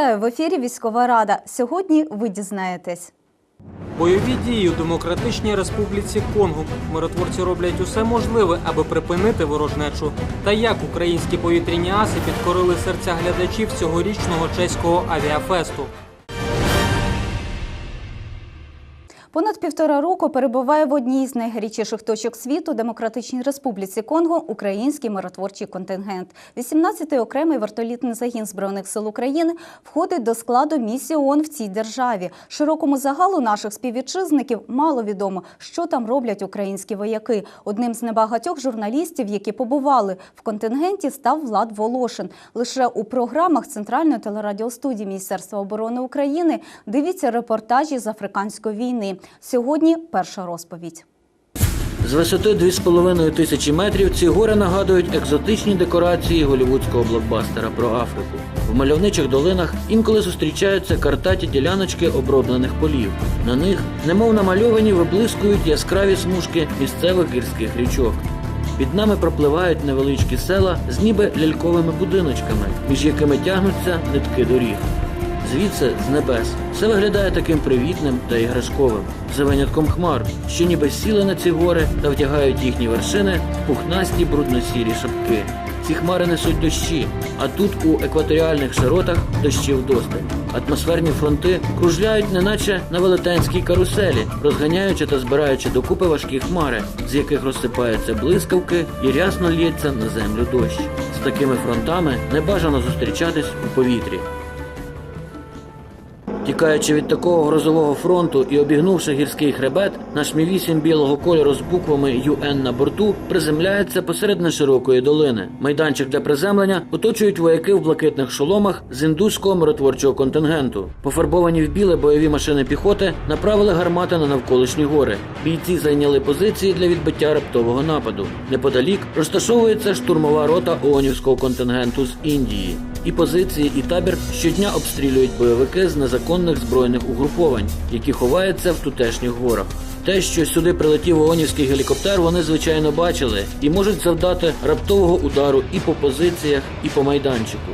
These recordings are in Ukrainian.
Вітаю в ефірі Військова Рада. Сьогодні ви дізнаєтесь. Бойові дії у Демократичній Республіці Конго. Миротворці роблять усе можливе, аби припинити ворожнечу. Та як українські повітряні аси підкорили серця глядачів цьогорічного чеського авіафесту. Понад півтора року перебуває в одній з найгарячіших точок світу Демократичній Республіці Конго український миротворчий контингент. 18-й окремий вертолітний загін збройних сил України входить до складу місії ООН в цій державі. Широкому загалу наших співвітчизників мало відомо, що там роблять українські вояки. Одним з небагатьох журналістів, які побували в контингенті, став Влад Волошин. Лише у програмах Центральної телерадіостудії Міністерства оборони України дивіться репортажі з африканської війни. Сьогодні перша розповідь. З висоти 2,5 тисячі метрів ці гори нагадують екзотичні декорації голівудського блокбастера про Африку. В мальовничих долинах інколи зустрічаються картаті діляночки оброблених полів. На них, немов намальовані, виблискують яскраві смужки місцевих гірських річок. Під нами пропливають невеличкі села з ніби ляльковими будиночками, між якими тягнуться нитки доріг. Звідси з небес все виглядає таким привітним та іграшковим, за винятком хмар, що ніби сіли на ці гори та втягають їхні вершини в пухнасті брудно-сірі шапки. Ці хмари несуть дощі, а тут у екваторіальних широтах дощів досталь. Атмосферні фронти кружляють, неначе на велетенській каруселі, розганяючи та збираючи докупи важкі хмари, з яких розсипаються блискавки і рясно лється на землю дощ. З такими фронтами не бажано зустрічатись у повітрі. Тікаючи від такого грозового фронту і обігнувши гірський хребет, наш Мі-8 білого кольору з буквами UN на борту приземляється посеред неширокої долини. Майданчик для приземлення оточують вояки в блакитних шоломах з індуського миротворчого контингенту. Пофарбовані в біле бойові машини піхоти направили гармати на навколишні гори. Бійці зайняли позиції для відбиття раптового нападу. Неподалік розташовується штурмова рота ООНівського контингенту з Індії. І позиції, і табір щодня обстрілюють бойовики з незаконних збройних угруповань, які ховаються в тутешніх горах. Те, що сюди прилетів ООНівський гелікоптер, вони звичайно бачили і можуть завдати раптового удару і по позиціях, і по майданчику.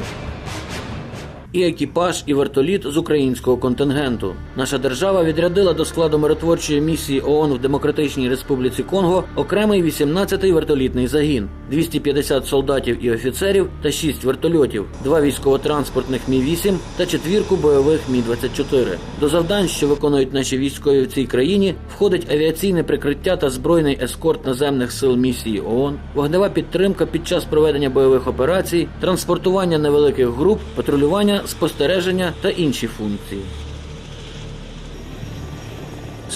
І екіпаж, і вертоліт з українського контингенту. Наша держава відрядила до складу миротворчої місії ООН в Демократичній Республіці Конго окремий 18-й вертолітний загін, 250 солдатів і офіцерів та 6 вертольотів, два військово-транспортних Мі-8 та четвірку бойових Мі-24. До завдань, що виконують наші військові в цій країні, входить авіаційне прикриття та збройний ескорт наземних сил місії ООН, вогнева підтримка під час проведення бойових операцій, транспортування невеликих груп, патрулювання, спостереження та інші функції.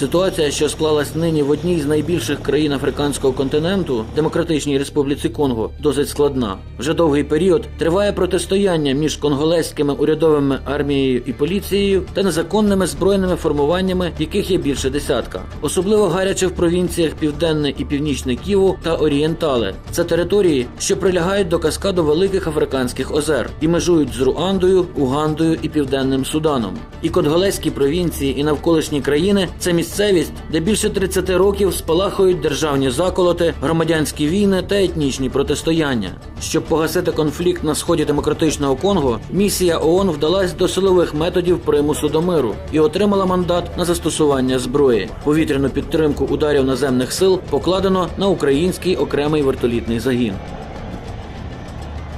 Ситуація, що склалась нині в одній з найбільших країн африканського континенту, Демократичній Республіці Конго, досить складна. Вже довгий період триває протистояння між конголезькими урядовими армією і поліцією та незаконними збройними формуваннями, яких є більше десятка. Особливо гаряче в провінціях Південне і Північне Ківу та Орієнтале. Це території, що прилягають до каскаду великих африканських озер і межують з Руандою, Угандою і Південним Суданом. І конголезькі провінції і навколишні країни це місцевість, де більше 30 років спалахують державні заколоти, громадянські війни та етнічні протистояння. Щоб погасити конфлікт на сході демократичного Конго, місія ООН вдалась до силових методів примусу до миру і отримала мандат на застосування зброї. Повітряну підтримку ударів наземних сил покладено на український окремий вертолітний загін.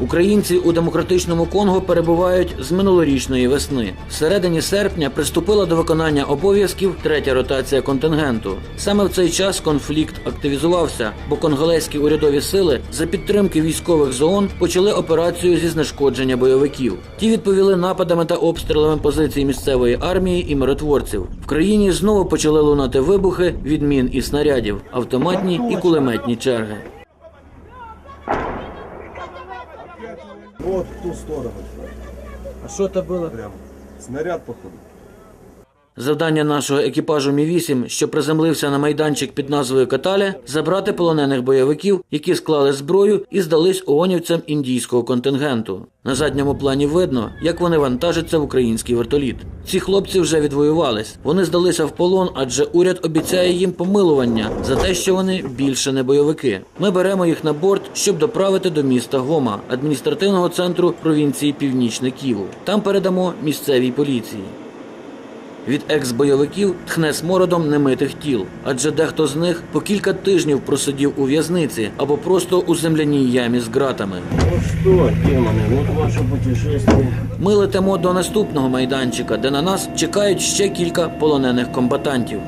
Українці у демократичному Конго перебувають з минулорічної весни. В середині серпня приступила до виконання обов'язків третя ротація контингенту. Саме в цей час конфлікт активізувався, бо конголезькі урядові сили за підтримки військових з ООН почали операцію зі знешкодження бойовиків. Ті відповіли нападами та обстрілами позицій місцевої армії і миротворців. В країні знову почали лунати вибухи від мін і снарядів, автоматні і кулеметні черги. Вот в ту сторону. А что это было? Прям. Снаряд, походу. Завдання нашого екіпажу Мі-8, що приземлився на майданчик під назвою Каталя, забрати полонених бойовиків, які склали зброю і здались ООНівцям індійського контингенту. На задньому плані видно, як вони вантажаться в український вертоліт. Ці хлопці вже відвоювались. Вони здалися в полон, адже уряд обіцяє їм помилування за те, що вони більше не бойовики. Ми беремо їх на борт, щоб доправити до міста Гома, адміністративного центру провінції Північне Ківу. Там передамо місцевій поліції. Від екс-бойовиків тхне смородом немитих тіл, адже дехто з них по кілька тижнів просидів у в'язниці або просто у земляній ямі з ґратами. Ну ваше путешествие. Ми летимо до наступного майданчика, де на нас чекають ще кілька полонених комбатантів.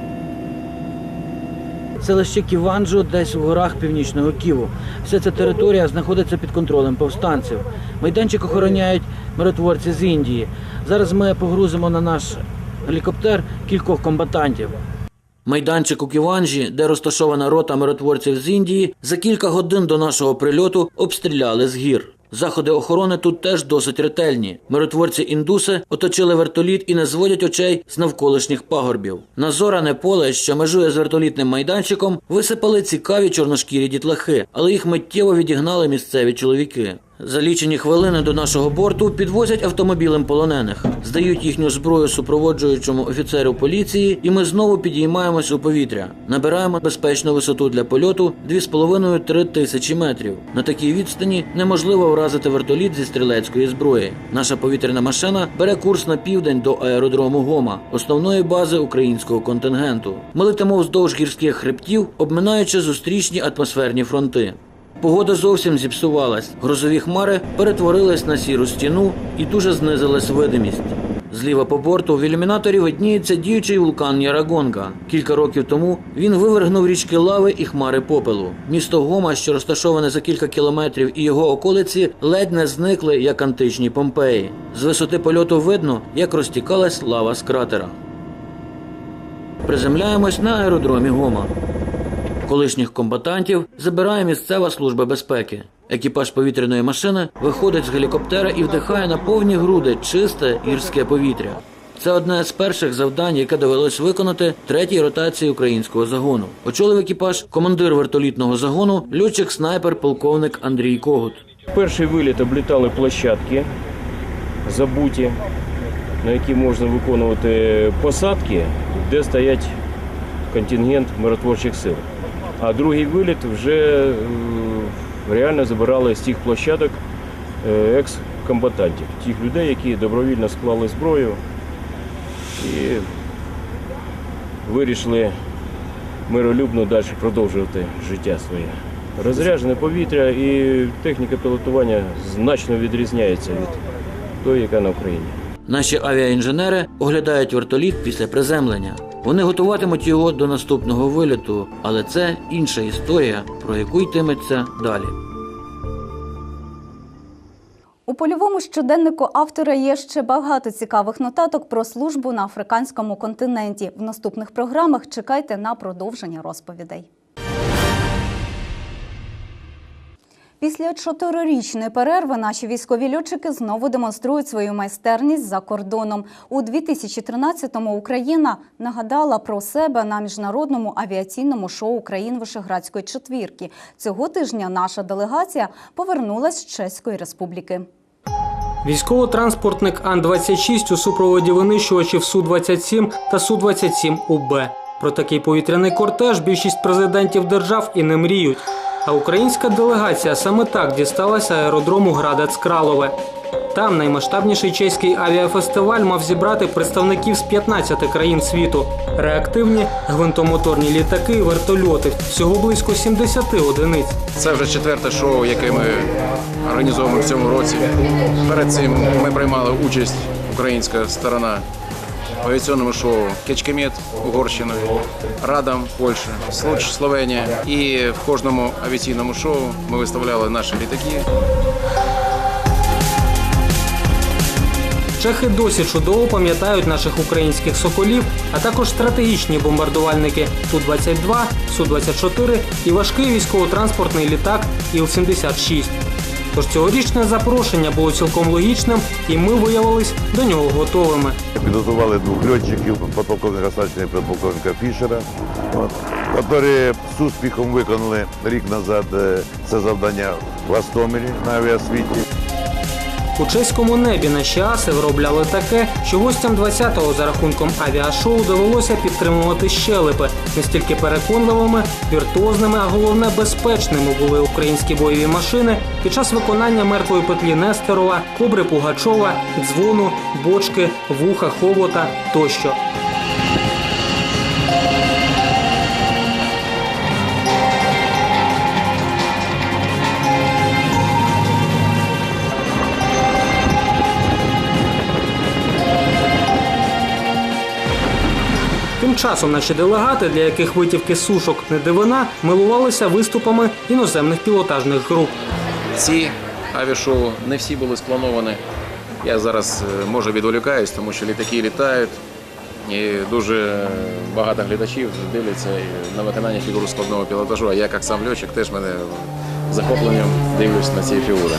Селище Ківанджо десь в горах північного Ківу. Вся ця територія знаходиться під контролем повстанців. Майданчик охороняють миротворці з Індії. Зараз ми погрузимо на наш гелікоптер кількох комбатантів. Майданчик у Ківанжі, де розташована рота миротворців з Індії, за кілька годин до нашого прильоту обстріляли з гір. Заходи охорони тут теж досить ретельні. Миротворці індуси оточили вертоліт і не зводять очей з навколишніх пагорбів. На зоране поле, що межує з вертолітним майданчиком, висипали цікаві чорношкірі дітлахи, але їх миттєво відігнали місцеві чоловіки. За лічені хвилини до нашого борту підвозять автомобілем полонених, здають їхню зброю супроводжуючому офіцеру поліції, і ми знову підіймаємось у повітря. Набираємо безпечну висоту для польоту 2,5-3 тисячі метрів. На такій відстані неможливо вразити вертоліт зі стрілецької зброї. Наша повітряна машина бере курс на південь до аеродрому Гома, основної бази українського контингенту. Ми летимо вздовж гірських хребтів, обминаючи зустрічні атмосферні фронти. Погода зовсім зіпсувалась. Грозові хмари перетворились на сіру стіну і дуже знизилась видимість. Зліва по борту в ілюмінаторі видніється діючий вулкан Ярагонга. Кілька років тому він вивергнув річки лави і хмари попелу. Місто Гома, що розташоване за кілька кілометрів, і його околиці ледь не зникли як античні Помпеї. З висоти польоту видно, як розтікалась лава з кратера. Приземляємось на аеродромі Гома. Колишніх комбатантів забирає місцева служба безпеки. Екіпаж повітряної машини виходить з гелікоптера і вдихає на повні груди чисте гірське повітря. Це одне з перших завдань, яке довелось виконати третій ротації українського загону. Очолив екіпаж командир вертолітного загону, льотчик-снайпер полковник Андрій Когут. Перший виліт облітали площадки забуті, на які можна виконувати посадки, де стоять контингент миротворчих сил. А другий виліт вже е, реально забирали з тих площадок е, екс-комбатантів, тих людей, які добровільно склали зброю і вирішили миролюбно далі продовжувати життя своє. Розряджене повітря і техніка пілотування значно відрізняється від тої, яка на Україні. Наші авіаінженери оглядають вертоліт після приземлення. Вони готуватимуть його до наступного виліту, але це інша історія, про яку йтиметься далі. У польовому щоденнику автора є ще багато цікавих нотаток про службу на африканському континенті. В наступних програмах чекайте на продовження розповідей. Після чотирирічної перерви наші військові льотчики знову демонструють свою майстерність за кордоном. У 2013-му Україна нагадала про себе на міжнародному авіаційному шоу країн Вишеградської четвірки. Цього тижня наша делегація повернулась з Чеської республіки. Військово-транспортник Ан-26 у супроводі винищувачів Су-27 та Су-27УБ. Про такий повітряний кортеж більшість президентів держав і не мріють. А українська делегація саме так дісталася аеродрому Градець Кралове. Там наймасштабніший чеський авіафестиваль мав зібрати представників з 15 країн світу. Реактивні гвинтомоторні літаки вертольоти. Всього близько 70 одиниць. Це вже четверте шоу, яке ми організовуємо в цьому році. Перед цим ми приймали участь українська сторона авіаційному шоу Кечкемет Угорщина, Радам Польща, Случ Словенія. І в кожному авіаційному шоу ми виставляли наші літаки. Чехи досі чудово пам'ятають наших українських соколів, а також стратегічні бомбардувальники Ту-22, Су-24 і важкий військово-транспортний літак Іл-76. Тож цьогорічне запрошення було цілком логічним, і ми виявились до нього готовими. Підготували двох льотчиків, подполковника Сачина і подполковника Фішера, які з успіхом виконали рік назад е, це завдання в Гостомелі на авіасвіті. У чеському небі наші аси виробляли таке, що гостям 20-го за рахунком авіашоу довелося підтримувати щелепи. Настільки переконливими, віртуозними, а головне безпечними були українські бойові машини під час виконання мертвої петлі Нестерова, кобри Пугачова, дзвону, бочки, вуха, хобота тощо. Тим часом наші делегати, для яких витівки сушок не дивина, милувалися виступами іноземних пілотажних груп. Ці авіашоу не всі були сплановані. Я зараз е, може відволікаюсь, тому що літаки літають. І дуже багато глядачів дивляться на виконання фігур складного пілотажу. А я, як сам льотчик, теж мене захопленням дивлюсь на ці фігури.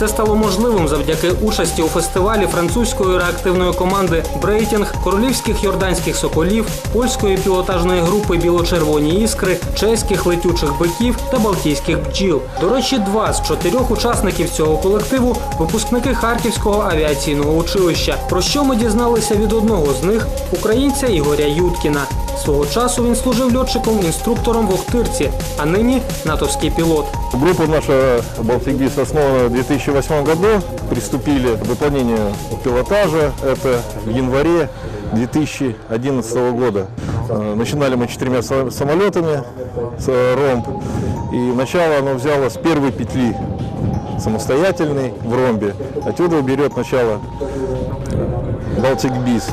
Це стало можливим завдяки участі у фестивалі французької реактивної команди Брейтінг, королівських йорданських соколів, польської пілотажної групи Біло-червоні іскри, чеських летючих биків та балтійських бджіл. До речі, два з чотирьох учасників цього колективу випускники Харківського авіаційного училища. Про що ми дізналися від одного з них українця Ігоря Юткіна. Свого часу він служив льотчиком інструктором в Охтирці, а нині натовський пілот. Группа наша «Балтикбис» основана в 2008 году. Приступили к выполнению пилотажа. Это в январе 2011 года. Э, Начинали мы четырьмя са- самолетами с э, ромб. И начало оно взяло с первой петли самостоятельной в ромбе. Отсюда берет начало Балтик Биз.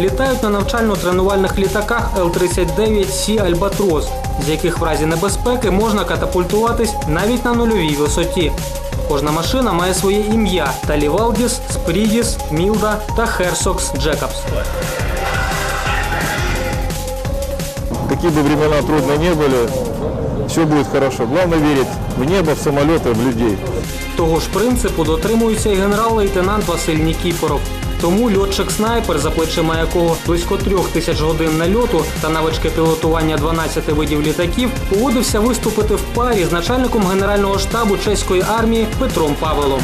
Літають на навчально-тренувальних літаках Л-39 Сі Альбатрос, з яких в разі небезпеки можна катапультуватись навіть на нульовій висоті. Кожна машина має своє ім'я Талівалдіс, Спрідіс, Мілда та Херсокс Джекабс. Какие бы времена трудные не были, все будет хорошо. Главное верить в небо, в самолеты, в людей. Того ж принципу дотримується і генерал-лейтенант Василь Нікіфоров. Тому льотчик-снайпер, за плечима якого близько трьох тисяч годин нальоту та навички пілотування 12 видів літаків, погодився виступити в парі з начальником генерального штабу чеської армії Петром Павелом.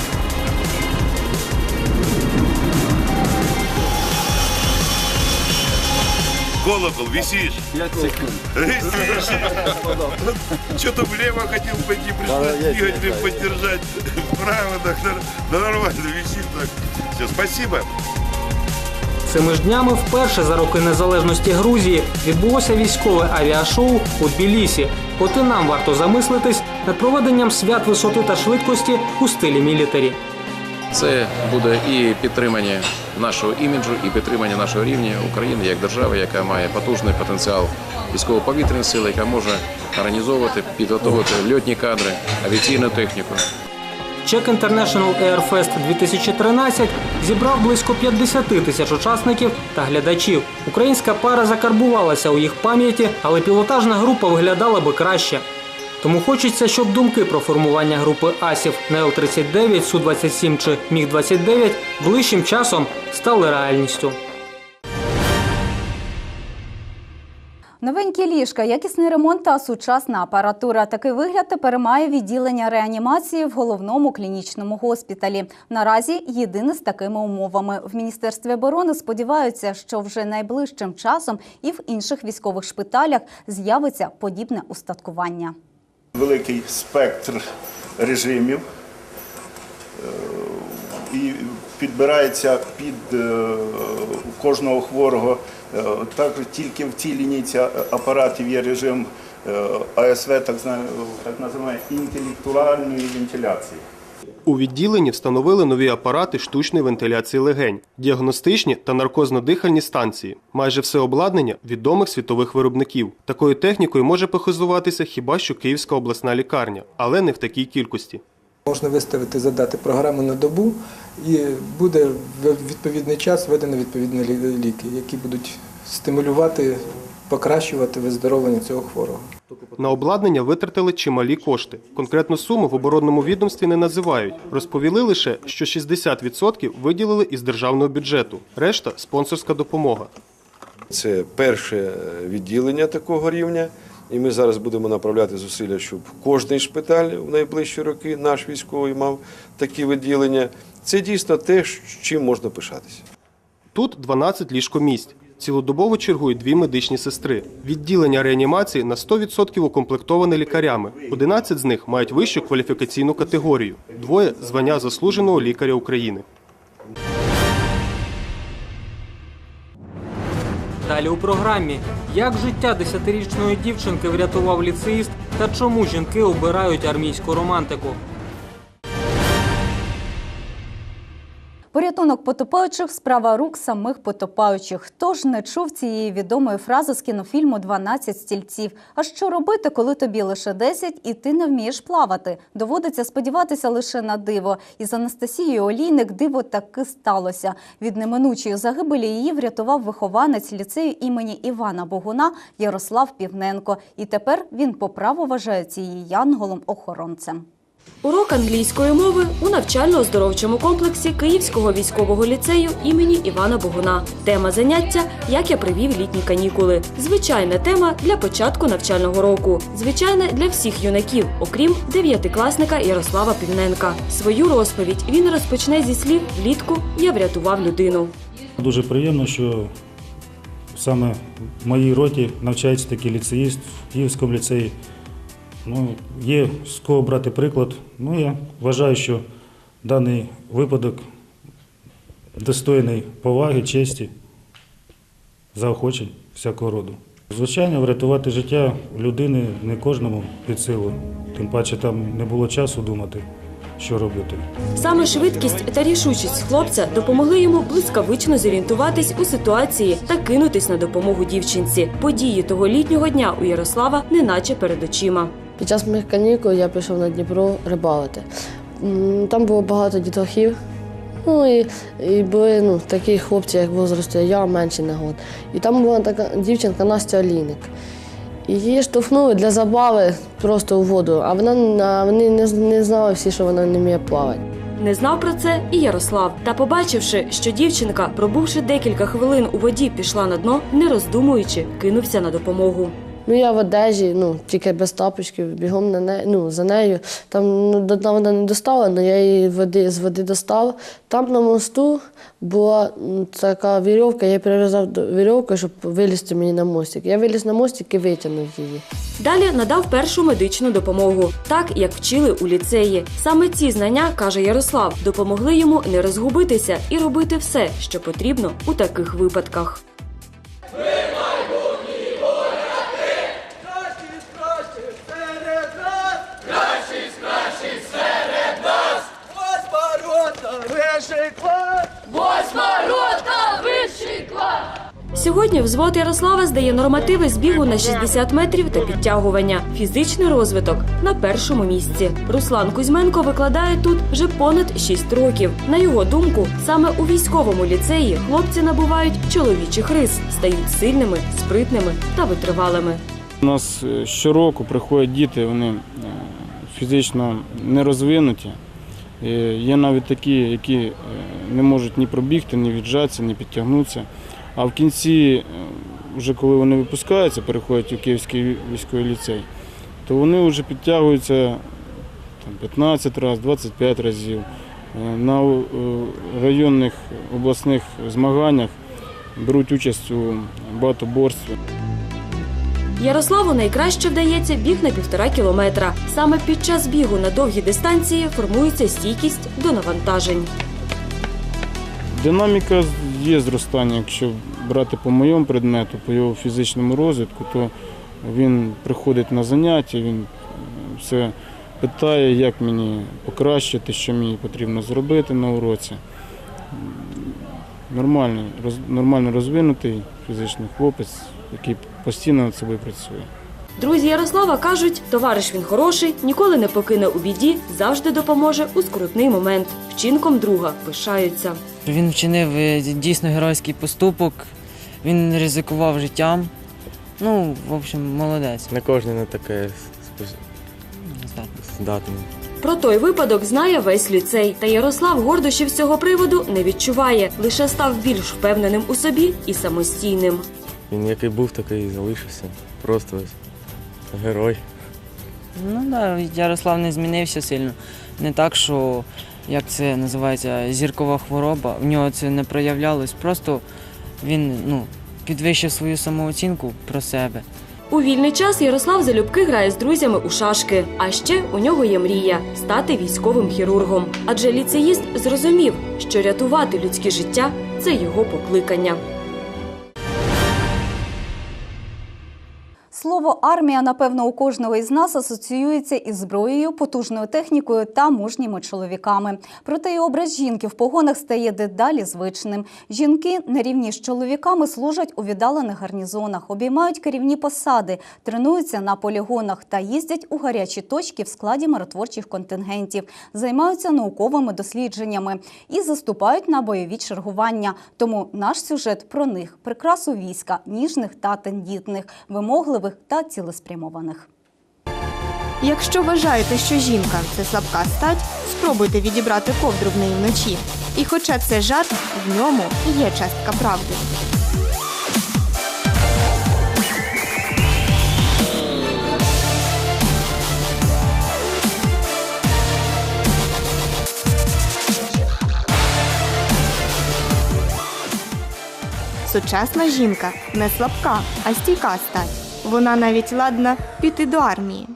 Колокол, висишь. Висишь. Что-то влево хотел пойти, пришлось бегать, блин, поддержать. Вправо, так, да нормально, висит так. Все, спасибо. Цими ж днями вперше за роки незалежності Грузії відбулося військове авіашоу у Тбілісі. От і нам варто замислитись над проведенням свят висоти та швидкості у стилі мілітарі. Це буде і підтримання нашого іміджу, і підтримання нашого рівня України як держави, яка має потужний потенціал військово-повітряних сил, яка може організовувати, підготовити льотні кадри, авіаційну техніку. Czech International Air Fest 2013 зібрав близько 50 тисяч учасників та глядачів. Українська пара закарбувалася у їх пам'яті, але пілотажна група виглядала би краще. Тому хочеться, щоб думки про формування групи асів на Л-39, Су-27 чи Міг-29 ближчим часом стали реальністю. Новенькі ліжка, якісний ремонт та сучасна апаратура. Такий вигляд тепер має відділення реанімації в головному клінічному госпіталі. Наразі єдине з такими умовами. В міністерстві оборони сподіваються, що вже найближчим часом і в інших військових шпиталях з'явиться подібне устаткування. Великий спектр режимів е, і підбирається під е, кожного хворого. Е, Також тільки в цій лінійці апаратів є режим АСВ, так називаємо інтелектуальної вентиляції. У відділенні встановили нові апарати штучної вентиляції легень, діагностичні та наркозно-дихальні станції. Майже все обладнання відомих світових виробників. Такою технікою може похизуватися хіба що Київська обласна лікарня, але не в такій кількості. Можна виставити, задати програму на добу, і буде в відповідний час введено відповідні лі- ліки, які будуть стимулювати покращувати виздоровлення цього хворого. На обладнання витратили чималі кошти. Конкретну суму в оборонному відомстві не називають. Розповіли лише, що 60% виділили із державного бюджету, решта спонсорська допомога. Це перше відділення такого рівня, і ми зараз будемо направляти зусилля, щоб кожний шпиталь в найближчі роки наш військовий мав такі відділення. Це дійсно те, чим можна пишатися. Тут 12 ліжкомість. Цілодобово чергують дві медичні сестри. Відділення реанімації на 100% укомплектоване лікарями. 11 з них мають вищу кваліфікаційну категорію. Двоє звання заслуженого лікаря України. Далі у програмі як життя десятирічної дівчинки врятував ліцеїст та чому жінки обирають армійську романтику. Порятунок потопаючих справа рук самих потопаючих. Хто ж не чув цієї відомої фрази з кінофільму «12 стільців. А що робити, коли тобі лише 10 і ти не вмієш плавати? Доводиться сподіватися лише на диво. І з Анастасією Олійник диво таки сталося. Від неминучої загибелі її врятував вихованець ліцею імені Івана Богуна Ярослав Півненко. І тепер він по праву вважається її янголом-охоронцем. Урок англійської мови у навчально-оздоровчому комплексі Київського військового ліцею імені Івана Богуна. Тема заняття як я провів літні канікули. Звичайна тема для початку навчального року. Звичайна для всіх юнаків, окрім дев'ятикласника Ярослава Півненка. Свою розповідь він розпочне зі слів влітку я врятував людину. Дуже приємно, що саме в моїй роті навчається такий ліцеїст в Київському ліцеї. Ну, є з кого брати приклад. Ну, я вважаю, що даний випадок достойний поваги, честі, заохочень всякого роду. Звичайно, врятувати життя людини не кожному під силу. Тим паче там не було часу думати, що робити. Саме швидкість та рішучість хлопця допомогли йому блискавично зорієнтуватись у ситуації та кинутись на допомогу дівчинці. Події того літнього дня у Ярослава неначе перед очима. Під час моїх канікул я пішов на Дніпро рибалити. Там було багато дітлахів. Ну і, і були ну, такі хлопці, як возрасту, я менший на год. І там була така дівчинка Настя Олійник. І її штовхнули для забави просто у воду, а вона а вони не, не знали всі, що вона не вміє плавати. Не знав про це і Ярослав. Та побачивши, що дівчинка, пробувши декілька хвилин у воді, пішла на дно, не роздумуючи, кинувся на допомогу. Ну я в одежі, ну тільки без тапочків, бігом на не, ну, за нею. Там ну, до вона не достала, але я її води, з води достав. Там на мосту була така вірьовка, я перев'язав до- вірьовкою, щоб вилізти мені на мостик. Я виліз на мостик і витягнув її. Далі надав першу медичну допомогу, так як вчили у ліцеї. Саме ці знання, каже Ярослав, допомогли йому не розгубитися і робити все, що потрібно у таких випадках. Сьогодні взвод Ярослава здає нормативи збігу на 60 метрів та підтягування. Фізичний розвиток на першому місці. Руслан Кузьменко викладає тут вже понад 6 років. На його думку, саме у військовому ліцеї хлопці набувають чоловічих рис, стають сильними, спритними та витривалими. У нас е, щороку приходять діти, вони е, фізично не розвинуті. Е, Є навіть такі, які не можуть ні пробігти, ні віджатися, ні підтягнутися. А в кінці, е, вже коли вони випускаються, переходять у Київський військовий ліцей, то вони вже підтягуються там, 15 разів, 25 разів. Е, На е, районних обласних змаганнях беруть участь у багатоборстві. Ярославу найкраще вдається біг на півтора кілометра. Саме під час бігу на довгі дистанції формується стійкість до навантажень. Динаміка є зростання. Якщо брати по моєму предмету, по його фізичному розвитку, то він приходить на заняття, він все питає, як мені покращити, що мені потрібно зробити на уроці. Нормально розвинутий фізичний хлопець, який постійно над собою працює. Друзі Ярослава кажуть, товариш він хороший, ніколи не покине у біді, завжди допоможе у скрутний момент. Вчинком друга пишаються. Він вчинив е, дійсно геройський поступок, він ризикував життям Ну, в общем, молодець. Не кожен на таке здатний. Про той випадок знає весь ліцей, та Ярослав гордощів з цього приводу не відчуває, лише став більш впевненим у собі і самостійним. Він який був, такий і залишився. Просто ось герой. Ну так, да, Ярослав не змінився сильно. Не так, що як це називається зіркова хвороба. В нього це не проявлялось. Просто він ну, підвищив свою самооцінку про себе. У вільний час Ярослав залюбки грає з друзями у шашки. А ще у нього є мрія стати військовим хірургом. Адже ліцеїст зрозумів, що рятувати людське життя це його покликання. Слово армія, напевно, у кожного із нас асоціюється із зброєю, потужною технікою та мужніми чоловіками. Проте і образ жінки в погонах стає дедалі звичним. Жінки на рівні з чоловіками служать у віддалених гарнізонах, обіймають керівні посади, тренуються на полігонах та їздять у гарячі точки в складі миротворчих контингентів, займаються науковими дослідженнями і заступають на бойові чергування. Тому наш сюжет про них прикрасу війська, ніжних та тендітних, вимогливих та цілеспрямованих. Якщо вважаєте, що жінка це слабка стать, спробуйте відібрати ковдру в неї вночі. І хоча це жарт, в ньому є частка правди. Сучасна жінка не слабка, а стійка стать. Вона навіть ладна піти до армії.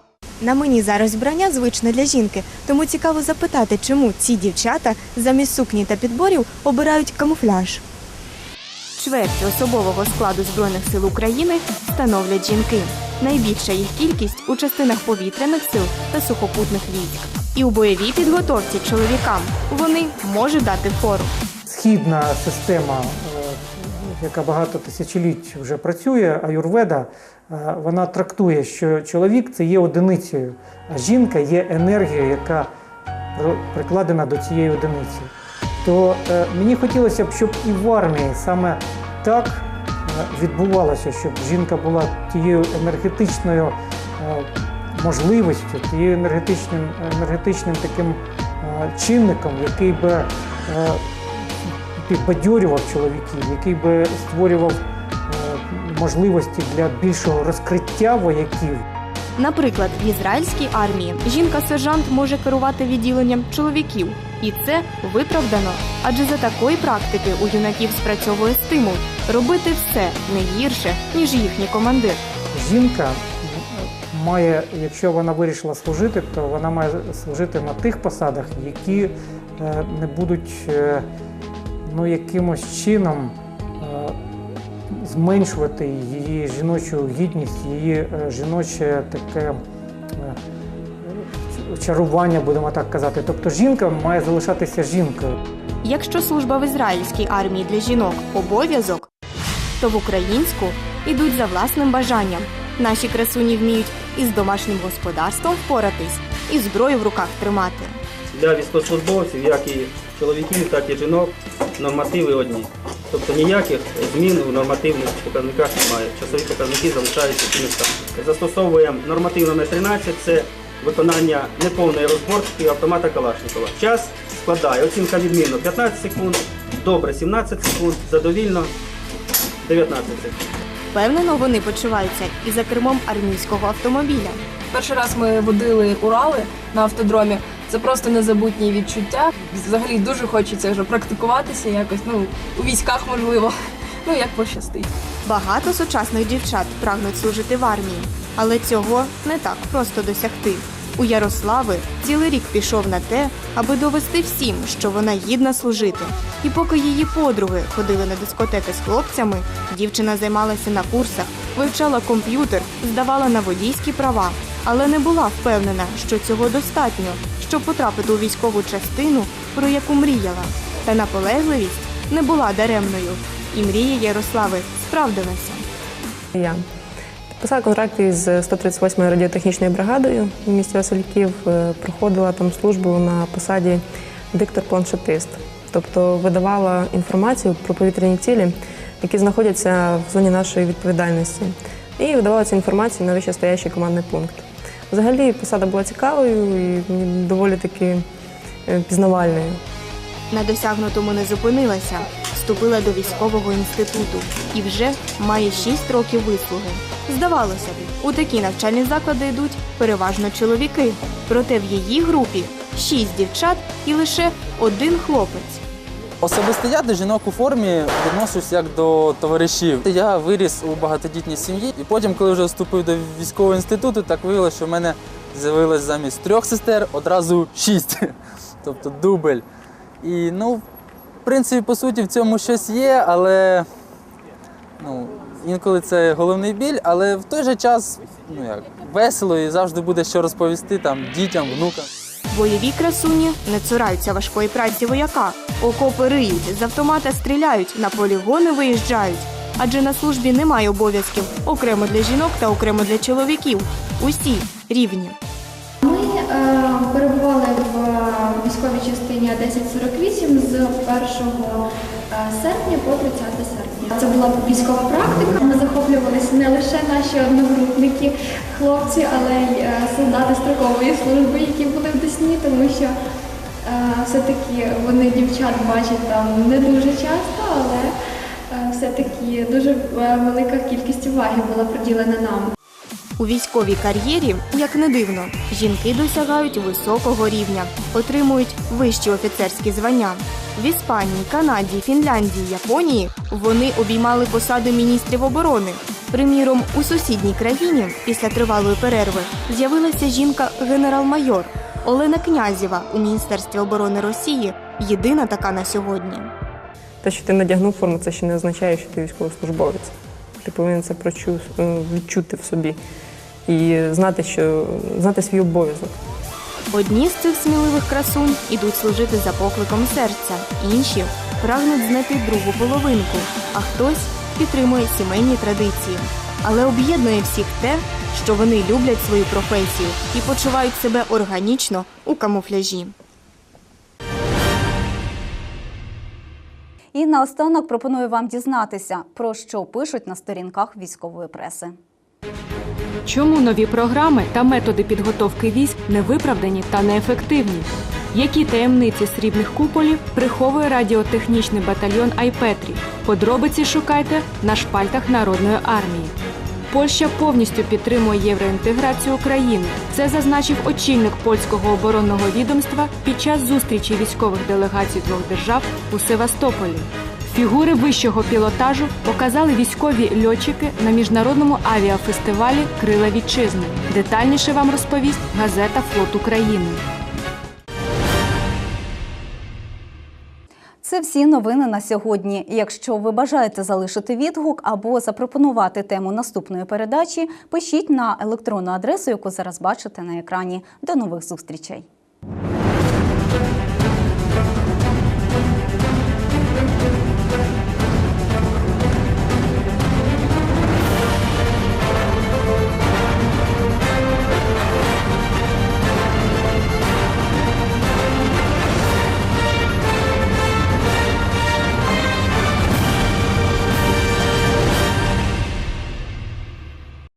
На мені зараз вбрання звичне для жінки, тому цікаво запитати, чому ці дівчата замість сукні та підборів обирають камуфляж. Чверть особового складу Збройних сил України становлять жінки. Найбільша їх кількість у частинах повітряних сил та сухопутних військ. І у бойовій підготовці чоловікам вони можуть дати фору. східна система, е, яка багато тисячоліть вже працює, аюрведа, вона трактує, що чоловік це є одиницею, а жінка є енергією, яка прикладена до цієї одиниці. То е, мені хотілося б, щоб і в армії саме так е, відбувалося, щоб жінка була тією енергетичною е, можливістю, тією енергетичним, енергетичним таким е, чинником, який би е, підбадьорював чоловіків, який би створював е, можливості для більшого розкриття вояків. Наприклад, в ізраїльській армії жінка-сержант може керувати відділенням чоловіків, і це виправдано. Адже за такої практики у юнаків спрацьовує стимул робити все не гірше, ніж їхній командир. Жінка має, якщо вона вирішила служити, то вона має служити на тих посадах, які е, не будуть е, ну, якимось чином зменшувати її жіночу гідність, її е, жіноче таке е, чарування, будемо так казати. Тобто жінка має залишатися жінкою. Якщо служба в ізраїльській армії для жінок обов'язок, то в українську йдуть за власним бажанням. Наші красуні вміють із домашнім господарством впоратись, і зброю в руках тримати. Для військовослужбовців, як і чоловіків, так і жінок, нормативи одні. Тобто ніяких змін у нормативних показниках немає. Часові показники залишаються тими самими. Застосовуємо норматив номер 13 це виконання неповної розборки автомата Калашникова. Час складає оцінка відмінно 15 секунд, добре 17 секунд, задовільно 19 секунд. Впевнено, вони почуваються і за кермом армійського автомобіля. Перший раз ми водили Урали на автодромі. Це просто незабутні відчуття. Взагалі дуже хочеться вже практикуватися якось, ну, у військах можливо. Ну, як пощастить. Багато сучасних дівчат прагнуть служити в армії, але цього не так просто досягти. У Ярослави цілий рік пішов на те, аби довести всім, що вона гідна служити. І поки її подруги ходили на дискотеки з хлопцями, дівчина займалася на курсах, вивчала комп'ютер, здавала на водійські права, але не була впевнена, що цього достатньо, щоб потрапити у військову частину, про яку мріяла. Та наполегливість не була даремною, і мрія Ярослави справдилася. Я підписала контракт із 138-ю радіотехнічною бригадою в місті Васильків. Е, Проходила там службу на посаді диктор-планшетист, тобто видавала інформацію про повітряні цілі, які знаходяться в зоні нашої відповідальності. і видавала цю інформацію на вищестоящий командний пункт. Взагалі посада була цікавою і доволі таки е, пізнавальною. На досягнутому не зупинилася, вступила до військового інституту і вже має 6 років вислуги. Здавалося б, у такі навчальні заклади йдуть переважно чоловіки. Проте в її групі 6 дівчат і лише один хлопець. Особисто я до жінок у формі відношусь як до товаришів. Я виріс у багатодітній сім'ї, і потім, коли вже вступив до військового інституту, так виявилося, що в мене з'явилось замість трьох сестер одразу шість, тобто дубль. І ну, в принципі, по суті, в цьому щось є, але ну, інколи це головний біль, але в той же час ну, як, весело і завжди буде що розповісти там дітям, внукам. Бойові красуні не цураються важкої праці вояка. Окопи риють, з автомата стріляють, на полігони виїжджають. Адже на службі немає обов'язків окремо для жінок та окремо для чоловіків. Усі рівні. Ми е, перебували в е, військовій частині 1048 з 1 е, серпня по 30 серпня. Це була військова практика. Ми захоплювалися не лише наші одногрупники, хлопці, але й е, солдати строкової служби, які були в Десні, тому що е, все-таки вони дівчат бачать там не дуже часто, але е, все-таки дуже велика кількість уваги була приділена нам. У військовій кар'єрі, як не дивно, жінки досягають високого рівня, отримують вищі офіцерські звання. В Іспанії, Канаді, Фінляндії, Японії вони обіймали посаду міністрів оборони. Приміром, у сусідній країні після тривалої перерви з'явилася жінка генерал-майор Олена Князєва у Міністерстві оборони Росії. Єдина така на сьогодні. Те, що ти надягнув форму, це ще не означає, що ти військовослужбовець. Ти повинен це е, відчути в собі і знати, що знати свій обов'язок. Одні з цих сміливих красунь ідуть служити за покликом серця, інші прагнуть знайти другу половинку, а хтось підтримує сімейні традиції. Але об'єднує всіх те, що вони люблять свою професію і почувають себе органічно у камуфляжі. І наостанок пропоную вам дізнатися, про що пишуть на сторінках військової преси. Чому нові програми та методи підготовки військ невиправдані та неефективні? Які таємниці срібних куполів приховує радіотехнічний батальйон Айпетрі? Подробиці шукайте на шпальтах Народної армії. Польща повністю підтримує євроінтеграцію України. Це зазначив очільник польського оборонного відомства під час зустрічі військових делегацій двох держав у Севастополі. Фігури вищого пілотажу показали військові льотчики на міжнародному авіафестивалі Крила вітчизни. Детальніше вам розповість газета Флот України. Це всі новини на сьогодні. Якщо ви бажаєте залишити відгук або запропонувати тему наступної передачі, пишіть на електронну адресу, яку зараз бачите на екрані. До нових зустрічей.